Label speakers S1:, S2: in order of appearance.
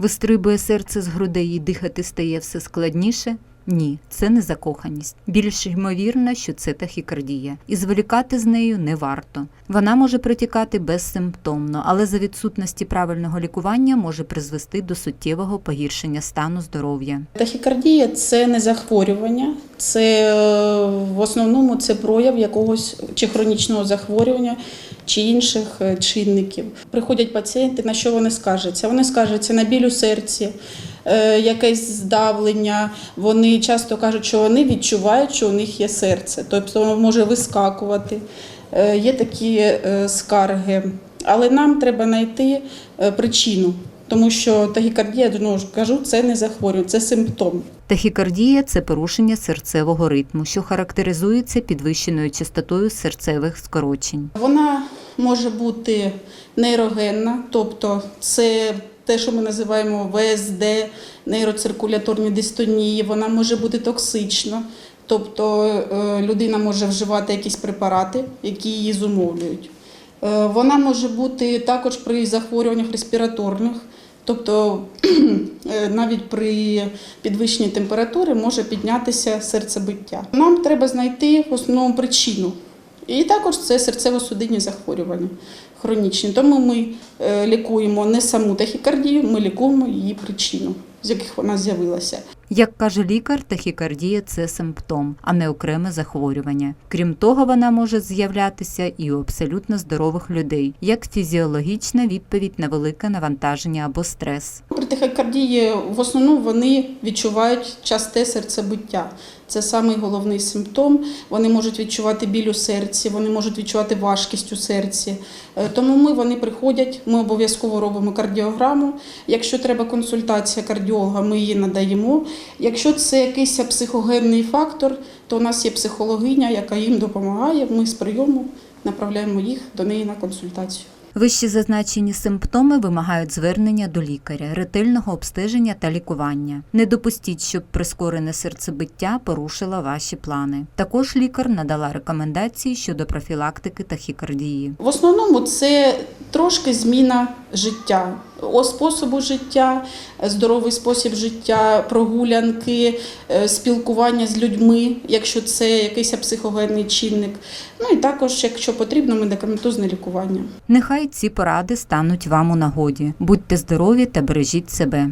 S1: Вистрибує серце з грудей і дихати стає все складніше. Ні, це не закоханість. Більш ймовірно, що це тахікардія. І зволікати з нею не варто. Вона може протікати безсимптомно, але за відсутності правильного лікування може призвести до суттєвого погіршення стану здоров'я.
S2: Тахікардія це не захворювання, це е, в основному це прояв якогось чи хронічного захворювання, чи інших е, чинників. Приходять пацієнти, на що вони скаржаться? Вони скаржаться на біль у серці, якесь здавлення. Вони часто кажуть, що вони відчувають, що у них є серце, тобто воно може вискакувати. Е, Є такі е, скарги. Але нам треба знайти е, причину, тому що тахікардія, ж кажу, це не захворювання, це симптом.
S1: Тахікардія це порушення серцевого ритму, що характеризується підвищеною частотою серцевих скорочень.
S2: Вона може бути нейрогенна, тобто це те, що ми називаємо ВСД, нейроциркуляторні дистонії, вона може бути токсична, тобто е, людина може вживати якісь препарати, які її зумовлюють. Е, Вона може бути також при захворюваннях респіраторних, тобто е, навіть при підвищенні температури може піднятися серцебиття. Нам треба знайти в основному причину. І також це серцево-судинні захворювання хронічні. Тому ми е, лікуємо не саму тахікардію, ми лікуємо її причину, з яких вона з'явилася.
S1: Як каже лікар, тахікардія це симптом, а не окреме захворювання. Крім того, вона може з'являтися і у абсолютно здорових людей, як фізіологічна відповідь на велике навантаження або стрес.
S2: Тахікардії в основному вони відчувають часте серцебиття. Це самий головний симптом. Вони можуть відчувати біль у серці, вони можуть відчувати важкість у серці. Е, Тому ми вони приходять, ми обов'язково робимо кардіограму. Якщо треба консультація кардіолога, ми її надаємо. Якщо це якийсь психогенний фактор, то у нас є психологиня, яка їм допомагає. Ми з прийому направляємо їх до неї на консультацію.
S1: Вищі зазначені симптоми вимагають звернення до лікаря, ретельного обстеження та лікування. Не допустіть, щоб прискорене серцебиття порушило ваші плани. Також лікар надала рекомендації щодо профілактики тахікардії.
S2: В основному це трошки зміна життя, способу життя, здоровий спосіб життя, прогулянки, е, спілкування з людьми, якщо це якийсь психогенний чинник. Ну і також, якщо потрібно, медикаментозне лікування.
S1: Нехай ці поради стануть вам у нагоді. Будьте здорові та бережіть себе.